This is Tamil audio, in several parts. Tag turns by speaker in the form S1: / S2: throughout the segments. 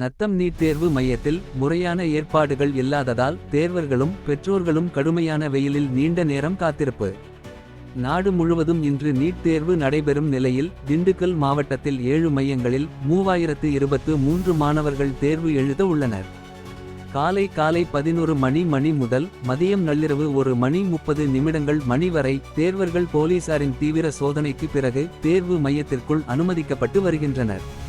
S1: நத்தம் நீட் தேர்வு மையத்தில் முறையான ஏற்பாடுகள் இல்லாததால் தேர்வர்களும் பெற்றோர்களும் கடுமையான வெயிலில் நீண்ட நேரம் காத்திருப்பு. நாடு முழுவதும் இன்று நீட் தேர்வு நடைபெறும் நிலையில் திண்டுக்கல் மாவட்டத்தில் ஏழு மையங்களில் மூவாயிரத்து இருபத்து மூன்று மாணவர்கள் தேர்வு எழுத உள்ளனர். காலை காலை பதினொரு மணி மணி முதல் மதியம் நள்ளிரவு ஒரு மணி முப்பது நிமிடங்கள் மணி வரை தேர்வர்கள் போலீசாரின் தீவிர சோதனைக்கு பிறகு தேர்வு மையத்திற்குள் அனுமதிக்கப்பட்டு வருகின்றனர்.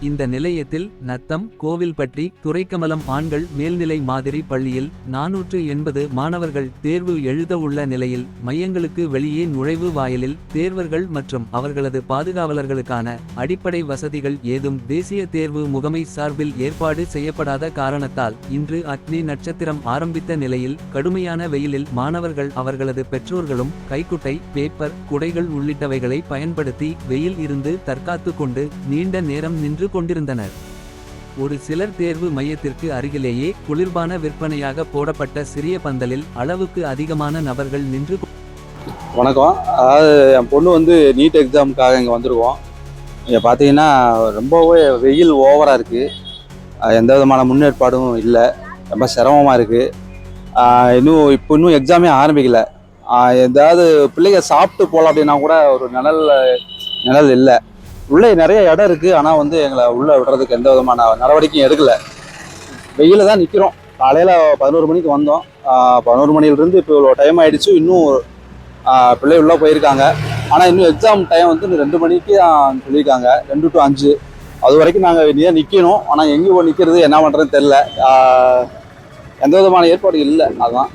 S1: இந்த நிலையத்தில் நத்தம் கோவில்பட்டி துரைக்கமலம் ஆண்கள் மேல்நிலை மாதிரி பள்ளியில் நாநூற்று எண்பது மாணவர்கள் தேர்வு எழுத உள்ள நிலையில் மையங்களுக்கு வெளியே நுழைவு வாயிலில் தேர்வர்கள் மற்றும் அவர்களது பாதுகாவலர்களுக்கான அடிப்படை வசதிகள் ஏதும் தேசிய தேர்வு முகமை சார்பில் ஏற்பாடு செய்யப்படாத காரணத்தால் இன்று அக்னி நட்சத்திரம் ஆரம்பித்த நிலையில் கடுமையான வெயிலில் மாணவர்கள் அவர்களது பெற்றோர்களும் கைக்குட்டை பேப்பர் குடைகள் உள்ளிட்டவைகளை பயன்படுத்தி வெயில் இருந்து தற்காத்து கொண்டு நீண்ட நேரம் நின்று கொண்டிருந்தனர். ஒரு சிலர் தேர்வு மையத்திற்கு அருகிலேயே குளிர்பான விற்பனையாக போடப்பட்ட சிறிய பந்தலில் அளவுக்கு அதிகமான நபர்கள் நின்று
S2: வணக்கம். அதாவது என் பொண்ணு வந்து நீட் எக்ஸாமுக்காக இங்கே வந்திருக்கோம். இங்கே பார்த்தீங்கன்னா ரொம்பவே வெயில் ஓவராக இருக்குது எந்த விதமான முன்னேற்பாடும் இல்லை. ரொம்ப சிரமமாக இருக்குது இன்னும் இப்போ இன்னும் எக்ஸாமே ஆரம்பிக்கலை. எதாவது ஏதாவது பிள்ளைங்க சாப்பிட்டு போகலாம் அப்படின்னா கூட ஒரு நிழல் நிழல் இல்லை. உள்ளே நிறைய இடம் இருக்குது ஆனால் வந்து எங்களை உள்ளே விடுறதுக்கு எந்த விதமான நடவடிக்கையும் எடுக்கல. வெயில தான் நிற்கிறோம் காலையில் பதினோரு மணிக்கு வந்தோம். பதினோரு மணிலேருந்து இப்போ இவ்வளோ டைம் ஆகிடுச்சு இன்னும் பிள்ளை உள்ளே போயிருக்காங்க. ஆனால் இன்னும் எக்ஸாம் டைம் வந்து இன்னும் ரெண்டு மணிக்கு தான் சொல்லியிருக்காங்க. ரெண்டு டு அஞ்சு. அது வரைக்கும் நாங்கள் இனியாக நிற்கணும் ஆனால் எங்கே போய் நிற்கிறது என்ன பண்ணுறதுன்னு தெரில எந்த விதமான ஏற்பாடு இல்லை. அதுதான்